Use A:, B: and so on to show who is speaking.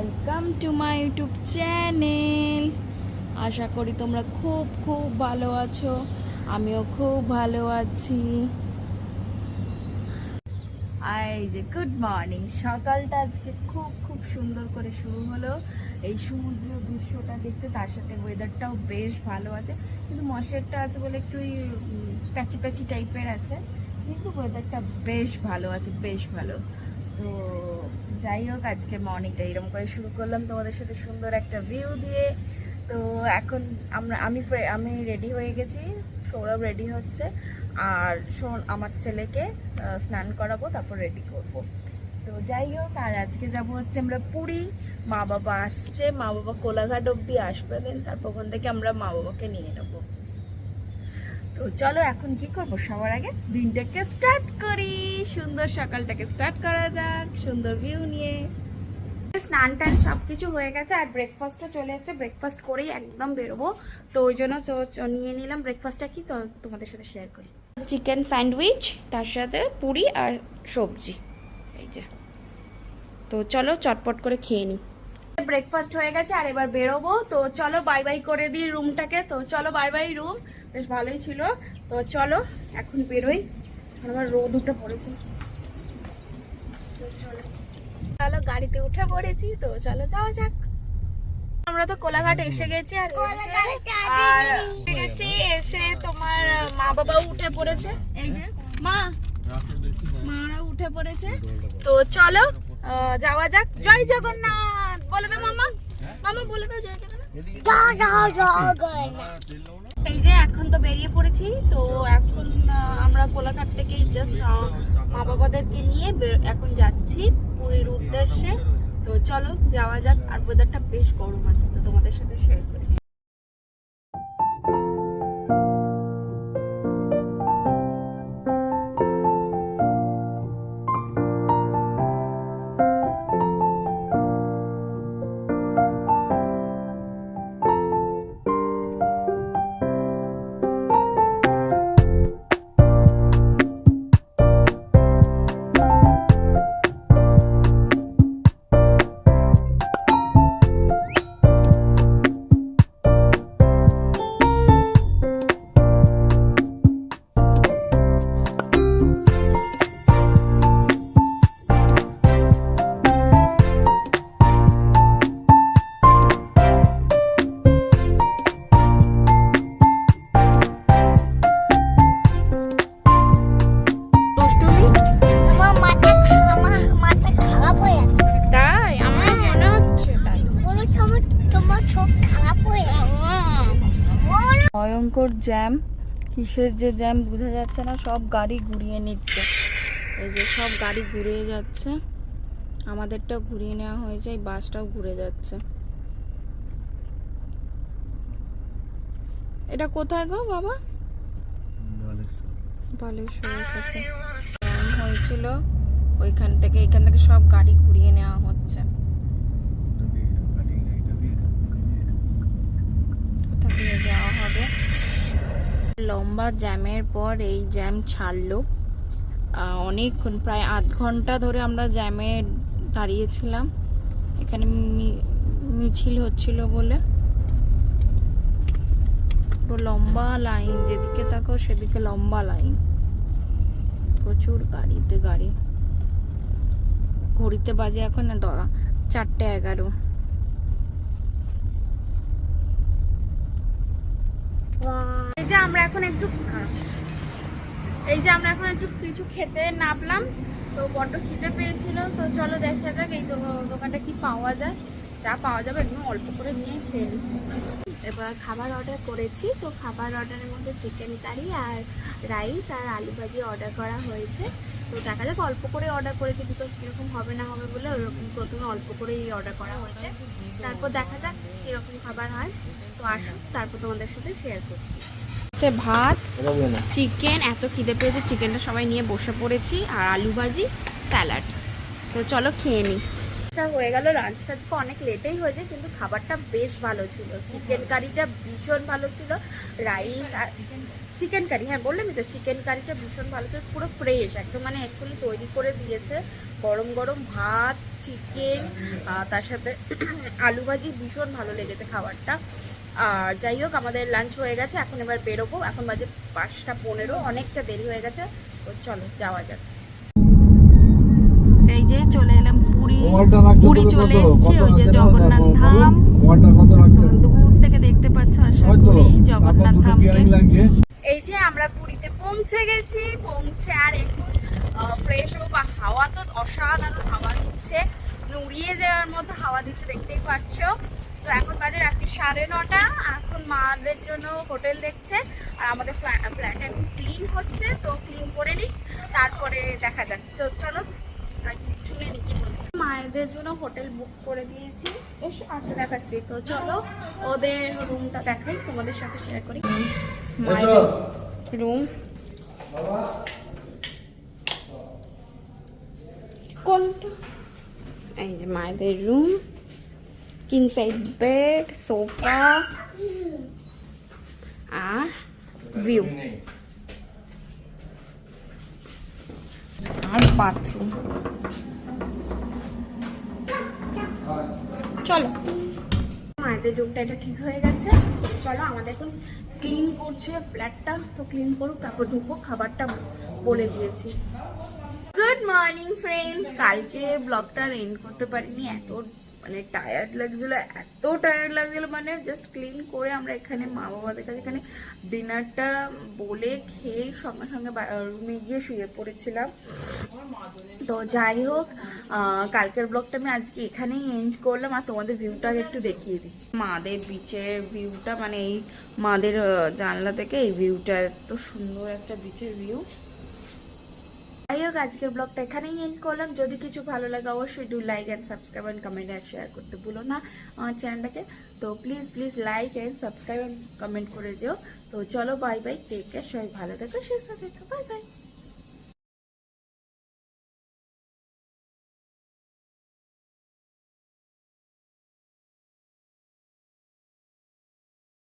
A: Welcome to my YouTube channel আশা করি তোমরা খুব খুব ভালো আছো। আমিও খুব ভালো আছি। এই যে গুড মর্নিং সকালটা আজকে খুব খুব সুন্দর করে শুরু হলো। এই সমুদ্র দৃশ্যটা দেখতে, তার সাথে ওয়েদারটাও বেশ ভালো আছে। কিন্তু মশারটা আছে বলে একটু প্যাচি প্যাচি টাইপের আছে। কিন্তু ওয়েদারটা বেশ ভালো আছে, বেশ ভালো। তো যাই হোক, আজকে মর্নিংটা এরকম করে শুরু করলাম তোমাদের সাথে সুন্দর একটা ভিউ দিয়ে। তো এখন আমরা, আমি আমি রেডি হয়ে গেছি, সৌরভ রেডি হচ্ছে, আর শোন, আমার ছেলেকে স্নান করাবো, তারপর রেডি করব। তো যাই হোক, আর আজকে যাব হচ্ছে আমরা পুরী। মা বাবা আসছে, মা বাবা কোলাঘাট অবধি আসবে দেন তারপর ওখান থেকে আমরা মা বাবাকে নিয়ে নেব। তো চলো এখন কি করব? সবার আগে দিনটাকে স্টার্ট করি। সুন্দর সকালটাকে স্টার্ট করা যাক, সুন্দর ভিউ নিয়ে। স্নান টান সব কিছু হয়ে গেছে আর ব্রেকফাস্টও চলে এসেছে। ব্রেকফাস্ট করেই একদম বেরোবো। তো ওই জন্য নিয়ে নিলাম ব্রেকফাস্টটা কি? তো তোমাদের সাথে শেয়ার করি। চিকেন স্যান্ডউইচ তার সাথে পুরি আর সবজি। এই যে। তো চলো চটপট করে খেয়ে নিই। ব্রেকফাস্ট হয়ে গেছে আর এবার বেরোবো। তো চলো বাই বাই করে দিই রুমটাকে তো চলো বাই বাই রুম বেশ ভালোই ছিল। তো চলো এখন বেরোই। এখন আমার রোদ উঠে পড়েছে। চলো। চলো গাড়িতে উঠে পড়েছি তো চলো যাওয়া যাক। আমরা তো কোলাঘাট এসে গেছি আর আর গেছি এসে তোমার মা বাবাও উঠে পড়েছে। এই যে মা। মারা উঠে পড়েছে। তো চলো যাওয়া যাক। জয় জগন্নাথ। বলে দাও মামা। মামা বলে দাও জয় জগন্নাথ। এই যে এখন তো বেরিয়ে পড়েছি, তো এখন আমরা কোলাঘাট থেকেই জাস্ট মা বাবাদেরকে নিয়ে এখন যাচ্ছি পুরীর উদ্দেশ্যে। তো চলো, যাওয়া যাক, আর ওয়েদারটা বেশ গরম আছে, তো তোমাদের সাথে শেয়ার করি। ভয়ঙ্কর জ্যাম, কিসের যে জ্যাম বোঝা যাচ্ছে না, সব গাড়ি ঘুরিয়ে নিচ্ছে। এই যে সব গাড়ি ঘুরিয়ে যাচ্ছে, আমাদেরটাও ঘুরিয়ে নেওয়া হয়েছে, এই বাসটাও ঘুরে যাচ্ছে। এটা কোথায় গো বাবা? হয়েছিল, ওইখান থেকে, এখান থেকে সব গাড়ি ঘুরিয়ে নেওয়া হচ্ছে। দিয়ে যাওয়া হবে। লম্বা জ্যামের পর এই জ্যাম ছাড়লো। অনেকক্ষণ, প্রায় আধ ঘণ্টা ধরে আমরা জ্যামে দাঁড়িয়েছিলাম। এখানে মিছিল হচ্ছিল বলে। পুরো লম্বা লাইন, যেদিকে তাকাও সেদিকে লম্বা লাইন। প্রচুর গাড়িতে গাড়ি। ঘড়িতে বাজে এখন চারটে এগারো। এই যে আমরা এখন একটু, এই যে আমরা এখন একটু কিছু খেতে নামলাম, তো বড্ড খিদে পেয়েছিল, তো চলো দেখা যাক এই দোকানটা কি পাওয়া যায়। যা পাওয়া যাবে, একদম অল্প করে নিয়ে নিই। এবার খাবার অর্ডার করেছি, তো খাবার অর্ডারের মধ্যে চিকেন কারি আর রাইস আর আলু ভাজি অর্ডার করা হয়েছে। তো দেখা যাক অল্প করে অর্ডার করেছি বিকজ কীরকম হবে না হবে বলে ওরকম প্রথমে অল্প করেই অর্ডার করা হয়েছে। তারপর দেখা যাক কীরকম খাবার হয়। তো আসুন তারপর তোমাদের সাথে শেয়ার করছি। ভাত চিকেন এত খিদে পেয়েছে চিকেনটা সবাই নিয়ে বসে পড়েছি, আর আলু ভাজি স্যালাড তো চলো খেয়ে নিই হয়ে গেল। লাঞ্চটা আজকে অনেক লেটেই হয়েছে, কিন্তু খাবারটা বেশ ভালো ছিল। চিকেন কারিটা ভীষণ ভালো ছিল। রাইস আর চিকেন কারি হ্যাঁ বললামই তো চিকেন কারিটা ভীষণ ভালো ছিল, পুরো ফ্রেশ একদম মানে এক্ষুনি তৈরি করে দিয়েছে। গরম গরম ভাত চিকেন তার সাথে আলু ভাজি ভীষণ ভালো লেগেছে খাবারটা। আর যাই হোক, আমাদের লাঞ্চ হয়ে গেছে, এখন এবার বেরোবো। এখন বাজে পাঁচটা পনেরো, অনেকটা দেরি হয়ে গেছে। তো চলো, যাওয়া যাক। এই যে চলে এলাম পুরী। পুরী চলে এসছে ওই যে জগন্নাথ ধাম। দূর থেকে দেখতে পাচ্ছ আশা করি জগন্নাথ ধামকে। এই যে আমরা পুরীতে পৌঁছে গেছি পৌঁছে আর একটু ফ্রেশ হব। বা হাওয়া তো অসাধারণ হাওয়া দিচ্ছে। উড়িয়ে যাওয়ার মতো হাওয়া দিচ্ছে দেখতেই পাচ্ছ। তো এখন বাজে রাত্রি সাড়ে নটা। এখন মাদের জন্য হোটেল দেখছে। আর আমাদের ফ্ল্যাট এখন ক্লিন হচ্ছে তো ক্লিন করে নিই তারপরে দেখা যাক। চলো শুনে নি বলছে মায়েদের জন্য হোটেল বুক করে দিয়েছি। এসো আচ্ছা দেখাচ্ছি। তো চলো ওদের রুমটা দেখাই তোমাদের সাথে শেয়ার করি। মায়েদের রুম কোনটা? এই যে মায়েদের room king side bed sofa আর ভিউ বাথরুম চলো। মায়েদের রুমটা এটা ঠিক হয়ে গেছে। চলো, আমাদের এখন ক্লিন করছে ফ্ল্যাটটা তো ক্লিন করুক, তারপর ঢুকবো, খাবারটা বলে দিয়েছি। গুড মর্নিং ফ্রেন্ডস কালকে ব্লগটা এন্ড করতে পারিনি, এত মানে টায়ার্ড লাগছিল, এত টায়ার্ড লাগছিল মানে জাস্ট ক্লিন করে আমরা এখানে মা বাবাদের কাছে এখানে ডিনারটা বলে খেয়ে সঙ্গে সঙ্গে রুমে গিয়ে শুয়ে পড়েছিলাম। তো যাই হোক কালকের ব্লগটা আমি আজকে এখানেই এন্ড করলাম। আর তোমাদের ভিউটা একটু দেখিয়ে দিই। মাদের বিচের ভিউটা মানে এই মাদের জানলা থেকে এই ভিউটা এত সুন্দর একটা বিচের ভিউ যাই হোক, আজকের ব্লগটা এখানেই এন্ড করলাম। যদি কিছু ভালো লাগে, অবশ্যই do like and subscribe and comment R share করতে ভুলো না আমার চ্যানেলটাকে তো please please like and subscribe and comment করে যেও। তো চলো বাই বাই টেক কেয়ার সবাই ভালো থেকো, সুস্থ থেকো বাই বাই